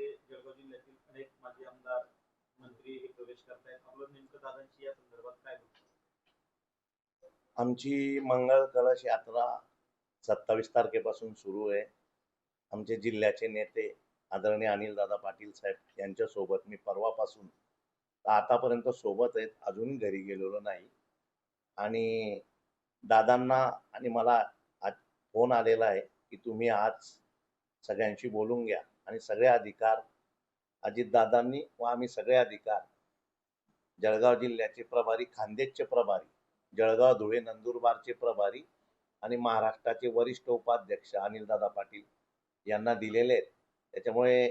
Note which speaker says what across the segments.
Speaker 1: मध्ये जळगाव जिल्ह्यातील अनेक माजी आमदार मंत्री हे प्रवेश करतायत. आपलं नेमकं दादांची या संदर्भात काय
Speaker 2: आमची मंगळ कलश यात्रा सत्तावीस तारखेपासून सुरू आहे. आमचे जिल्ह्याचे नेते आदरणीय अनिलदादा पाटील साहेब यांच्यासोबत मी परवापासून आतापर्यंत सोबत आहेत. अजून घरी गेलेलो नाही. आणि दादांना आणि मला आज फोन आलेला आहे की तुम्ही आज सगळ्यांशी बोलून घ्या. आणि सगळे अधिकार अजितदादांनी व आम्ही सगळे अधिकार जळगाव जिल्ह्याचे प्रभारी खान्देशचे प्रभारी जळगाव धुळे नंदुरबारचे प्रभारी आणि महाराष्ट्राचे वरिष्ठ उपाध्यक्ष अनिलदादा पाटील यांना दिलेले आहेत. त्याच्यामुळे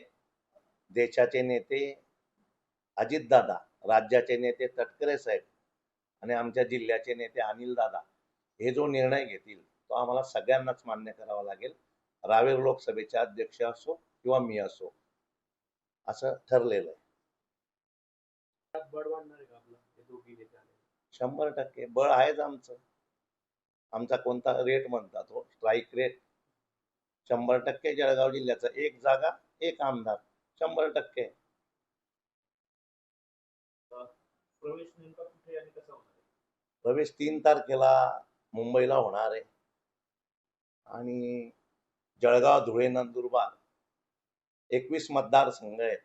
Speaker 2: देशाचे नेते अजितदादा राज्याचे नेते तटकरे साहेब आणि आमच्या जिल्ह्याचे नेते अनिलदादा हे जो निर्णय घेतील तो आम्हाला सगळ्यांनाच मान्य करावा लागेल. रावेर लोकसभेचे अध्यक्ष असो किंवा मी असो असं ठरलेलं आहे.
Speaker 1: बळ वाढणार
Speaker 2: शंभर टक्के. बळ आहेच आमचं. आमचा कोणता रेट म्हणतात तो स्ट्राईक रेट शंभर टक्के जळगाव जिल्ह्याचा एक जागा एक आमदार. शंभर टक्के.
Speaker 1: प्रवेश
Speaker 2: तीन तारखेला मुंबईला होणार आहे. आणि जळगाव धुळे नंदुरबार एकवीस मतदारसंघ आहेत.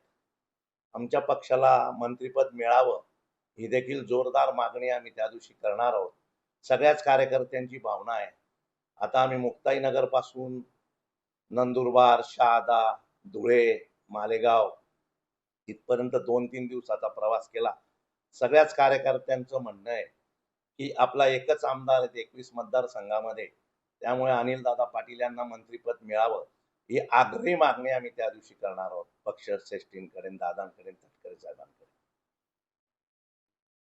Speaker 2: आमच्या पक्षाला मंत्रिपद मिळावं ही देखील जोरदार मागणी आम्ही त्या दिवशी करणार आहोत. सगळ्याच कार्यकर्त्यांची भावना आहे. आता आम्ही मुक्ताईनगरपासून नंदुरबार शहादा धुळे मालेगाव इथपर्यंत दोन तीन दिवसाचा प्रवास केला. सगळ्याच कार्यकर्त्यांचं म्हणणं आहे की आपला एकच आमदार आहे एकवीस मतदारसंघामध्ये. त्यामुळे अनिलदादा पाटील यांना मंत्रिपद मिळावं. ही आग्रही मागणी आम्ही त्या दिवशी करणार आहोत. पक्ष श्रेष्ठींकडे दादांकडे तटकरे साहेबांकडे.